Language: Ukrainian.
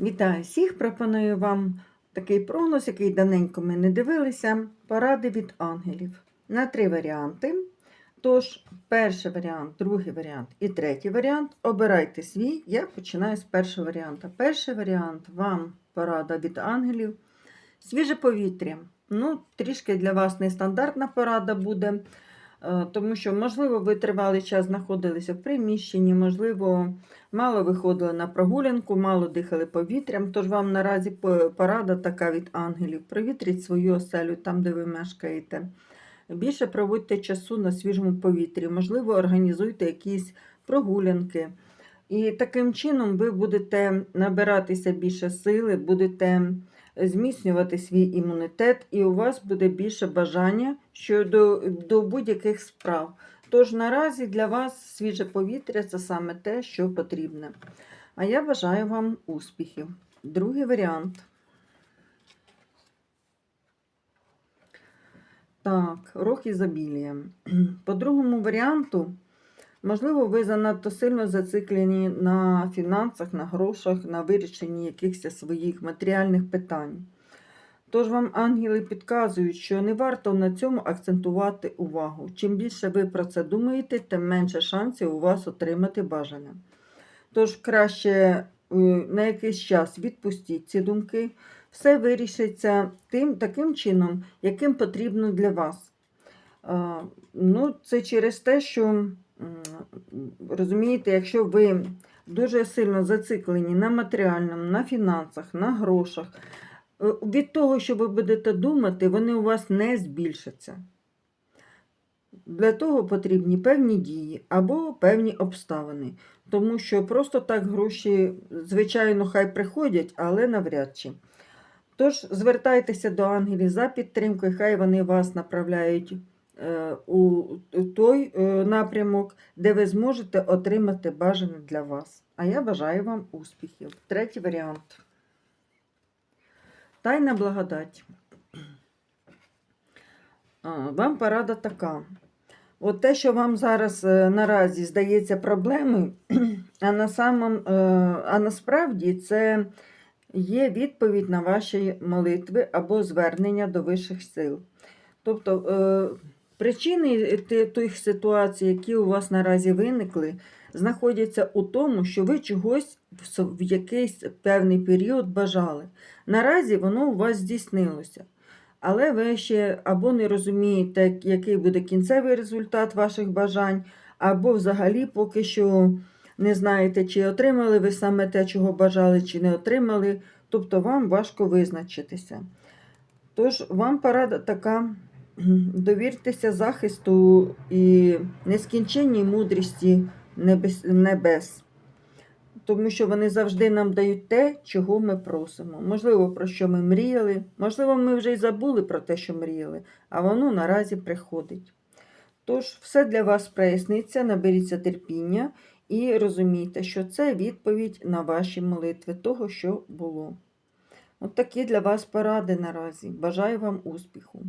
Вітаю всіх! Пропоную вам такий прогноз, який давненько ми не дивилися. Поради від ангелів на три варіанти. Тож, перший варіант, другий варіант і третій варіант. Обирайте свій. Я починаю з першого варіанту. Перший варіант вам порада від ангелів. Свіже повітря. Ну, трішки для вас нестандартна порада буде, тому що, можливо, ви тривалий час знаходилися в приміщенні, можливо, мало виходили на прогулянку, мало дихали повітрям. Тож вам наразі порада така від ангелів. Провітріть свою оселю там, де ви мешкаєте. Більше проводьте часу на свіжому повітрі, можливо, організуйте якісь прогулянки. І таким чином ви будете набиратися більше сили, будете зміцнювати свій імунітет, і у вас буде більше бажання щодо до будь-яких справ. Тож наразі для вас свіже повітря це саме те, що потрібне. А я бажаю вам успіхів. Другий варіант. Так, рок ізобілія. По другому варіанту, можливо, ви занадто сильно зациклені на фінансах, на грошах, на вирішенні якихось своїх матеріальних питань. Тож вам ангели підказують, що не варто на цьому акцентувати увагу. Чим більше ви про це думаєте, тим менше шансів у вас отримати бажане. Тож краще е, на якийсь час відпустіть ці думки, все вирішиться тим, таким чином, яким потрібно для вас. Ну, це через те, що розумієте, якщо ви дуже сильно зациклені на матеріальному, на фінансах, на грошах, е, від того, що ви будете думати, вони у вас не збільшаться. Для того потрібні певні дії або певні обставини. Тому що просто так гроші, звичайно, хай приходять, але навряд чи. Тож звертайтеся до ангелів за підтримкою, хай вони вас направляють у той е, напрямок, де ви зможете отримати бажане для вас. А я бажаю вам успіхів. Третій варіант. Тайна благодать. Вам порада така. От те, що вам зараз е, наразі здається проблемою, а, на самом, е, а насправді це є відповідь на ваші молитви або звернення до вищих сил. Тобто е, причини тих ситуацій, які у вас наразі виникли, знаходяться у тому, що ви чогось в в якийсь певний період бажали. Наразі воно у вас здійснилося. Але ви ще або не розумієте, який буде кінцевий результат ваших бажань, або взагалі поки що не знаєте, чи отримали ви саме те, чого бажали, чи не отримали. Тобто вам важко визначитися. Тож вам порада така: довіртеся захисту і нескінченній мудрості небес. небес. Тому що вони завжди нам дають те, чого ми просимо. Можливо, про що ми мріяли, можливо, ми вже й забули про те, що мріяли, а воно наразі приходить. Тож, все для вас проясниться, наберіться терпіння і розумійте, що це відповідь на ваші молитви того, що було. От такі для вас поради наразі. Бажаю вам успіху.